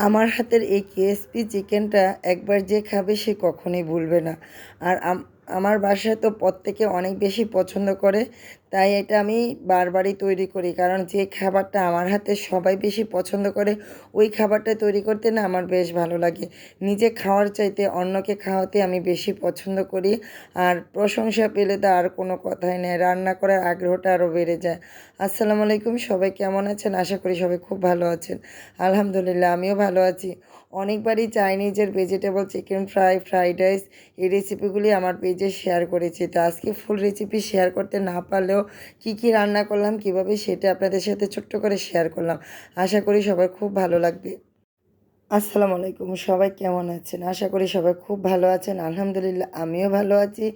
আমার হাতের এই কেএসপি চিকেনটা একবার যে খাবে সে কখনোই ভুলবে না। আর আমার বাসায় তো প্রত্যেকে অনেক বেশি পছন্দ করে, তাই এটা আমি বারবারই তৈরি করি। কারণ যে খাবারটা আমার হাতে সবাই বেশি পছন্দ করে, ওই খাবারটা তৈরি করতে না আমার বেশ ভালো লাগে। নিজে খাওয়ার চাইতে অন্যকে খাওয়াতে আমি বেশি পছন্দ করি, আর প্রশংসা পেলে তো আর কোনো কথাই নেই। রান্না করার আগ্রহটা আরও বেড়ে যায়। আসসালামু আলাইকুম, সবাই কেমন আছেন? আশা করি সবাই খুব ভালো আছেন। আলহামদুলিল্লাহ, আমিও ভালো আছি। অনেকবারই চাইনিজের vegetable chicken fry fried rice এই রেসিপিগুলি আমার পেজে শেয়ার করেছি। তো আজকে ফুল রেসিপি শেয়ার করতে না পারলেও কি কি রান্না করলাম, কীভাবে সেটা আপনাদের সাথে ছোট্ট করে শেয়ার করলাম, আশা করি সবার খুব ভালো লাগবে। আসসালামু আলাইকুম, সবাই কেমন আছেন? আশা করি সবাই খুব ভালো আছেন। আলহামদুলিল্লাহ, আমিও ভালো আছি।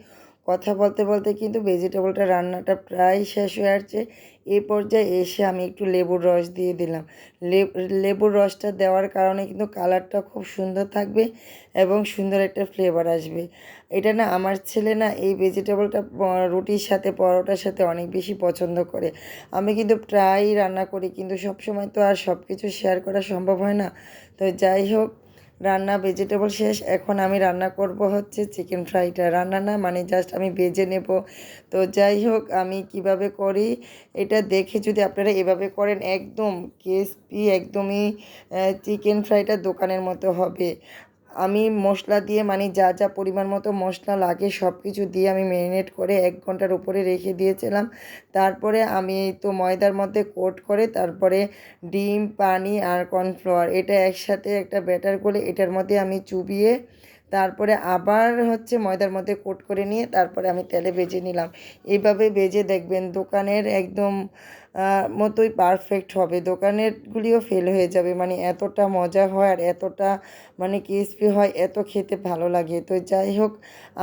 কথা বলতে বলতে কিন্তু ভেজিটেবলটা রান্নাটা প্রায় শেষ হয়ে আসছে। এ পর্যায়ে এসে আমি একটু লেবুর রস দিয়ে দিলাম। লেবুর রসটা দেওয়ার কারণে কিন্তু কালারটা খুব সুন্দর থাকবে এবং সুন্দর একটা ফ্লেভার আসবে। এটা না আমার ছেলে না এই ভেজিটেবলটা রুটির সাথে, পরোটার সাথে অনেক বেশি পছন্দ করে। আমি কিন্তু প্রায়ই রান্না করি কিন্তু সব সময় তো আর সব কিছু শেয়ার করা সম্ভব হয় না। তো যাই হোক রান্না ভেজিটেবল শেষ। এখন আমি রান্না করব হচ্ছে চিকেন ফ্রাইটা রান্না না মানে জাস্ট আমি ভেজে নেব। তো যাই হোক, আমি কীভাবে করি এটা দেখে যদি আপনারা এভাবে করেন, একদম ক্রিসপি একদমই চিকেন ফ্রাইটা দোকানের মতো হবে। আমি মশলা দিয়ে মানে যা যা পরিমাণ মতো মশলা লাগে সব কিছু দিয়ে আমি ম্যারিনেট করে এক ঘণ্টার উপরে রেখে দিয়েছিলাম। তারপরে আমি তো ময়দার মধ্যে কোট করে তারপরে ডিম, পানি আর কর্নফ্লাওয়ার এটা একসাথে একটা ব্যাটার করে এটার মধ্যে আমি চুবিয়ে তারপরে আবার হচ্ছে ময়দার মধ্যে কোট করে নিয়ে তারপরে আমি তেলে ভেজে নিলাম। এইভাবে ভেজে দেখবেন দোকানের একদম মতোই পারফেক্ট হবে। দোকানেরগুলিও ফেল হয়ে যাবে। মানে এতটা মজা হয় আর এতটা মানে ক্রিসপি হয়, এত খেতে ভালো লাগে। তো যাই হোক,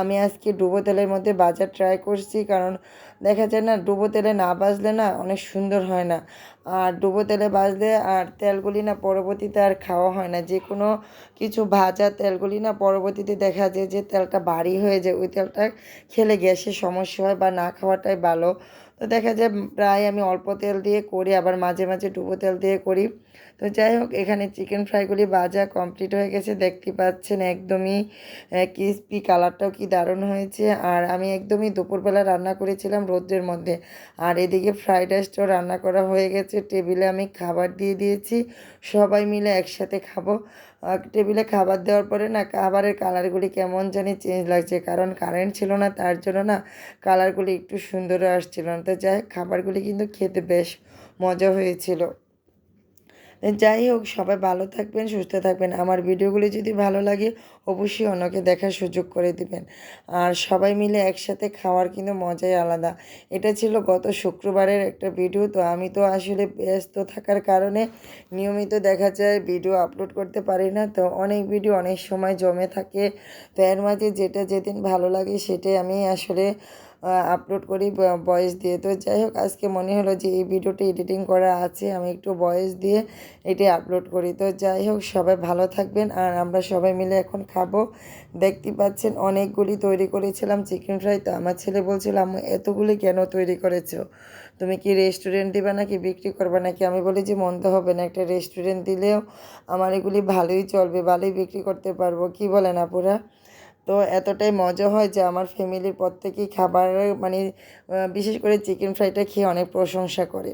আমি আজকে ডুবো তেলের মধ্যে বাজার ট্রাই করছি। কারণ দেখা যায় না, ডুবো তেলে না বাজলে না অনেক সুন্দর হয় না। আর ডুবো তেলে বাজলে আর তেলগুলি না পরবর্তীতে আর খাওয়া হয় না। যে কোনো কিছু ভাজা তেলগুলি না পরবর্তীতে দেখা যায় যে তেলটা ভারী হয়ে যায়। ওই তেলটা খেলে গ্যাসের সমস্যা হয় বা না খাওয়াটাই ভালো। তো দেখা যায় প্রায় আমি অল্প তেল দিয়ে করি, আবার মাঝে মাঝে ডুবো তেল দিয়ে করি। তো যাই হোক, এখানে চিকেন ফ্রাইগুলি ভাজা কমপ্লিট হয়ে গেছে, দেখতে পাচ্ছেন একদমই ক্রিসপি কালারটাও কি দারুণ হয়েছে। আর আমি একদমই দুপুরবেলা রান্না করেছিলাম রোদ্রের মধ্যে। আর এদিকে ফ্রাইড রাইসটাও রান্না করা হয়ে গেছে টেবিলে আমি খাবার দিয়ে দিয়েছি। সবাই মিলে একসাথে খাব। টেবিলে খাবার দেওয়ার পরে না খাবারের কালারগুলি কেমন জানি চেঞ্জ লাগছে, কারণ কারেন্ট ছিল না, তার জন্য না কালারগুলি একটু সুন্দর আসছিল না। তো যাই খাবারগুলি কিন্তু খেতে বেশ মজা হয়েছিল। যাই হোক, সবাই ভালো থাকবেন, সুস্থ থাকবেন। আমার ভিডিওগুলি যদি ভালো লাগে, অবশ্যই অন্যকে দেখার সুযোগ করে দিবেন। আর সবাই মিলে একসাথে খাওয়ার কিন্তু মজাই আলাদা। এটা ছিল গত শুক্রবারের একটা ভিডিও, তো আমি তো আসলে ব্যস্ত থাকার কারণে নিয়মিত দেখা যায়, ভিডিও আপলোড করতে পারি না। তো অনেক ভিডিও অনেক সময় জমে থাকে। তো এর মাঝে যেটা যেদিন ভালো লাগে, সেটাই আমি আসলে আপলোড করি ভয়েস দিয়ে। তো যাই হোক, আজকে মনে হলো যে এই ভিডিওটা এডিটিং করা আছে, আমি একটু ভয়েস দিয়ে এটি আপলোড করি। তো যাই হোক, সবাই ভালো থাকবেন আর আমরা সবাই মিলে এখন খাব। দেখতে পাচ্ছেন, অনেকগুলি তৈরি করেছিলাম চিকেন ফ্রাই তো আমার ছেলে বলছিল, আম্মু, এতগুলি কেন তৈরি করেছ? তুমি কি রেস্টুরেন্ট দিবা নাকি বিক্রি করবে নাকি? আমি বলি যে মন্দ হবে না, একটা রেস্টুরেন্ট দিলেও আমার এগুলি ভালোই চলবে, ভালোই বিক্রি করতে পারব। কি বলেন আপুরা? তো এতটাই মজা হয় যে আমার ফ্যামিলির প্রত্যেকেই খাবার মানে বিশেষ করে চিকেন ফ্রাইটা খেয়ে অনেক প্রশংসা করে।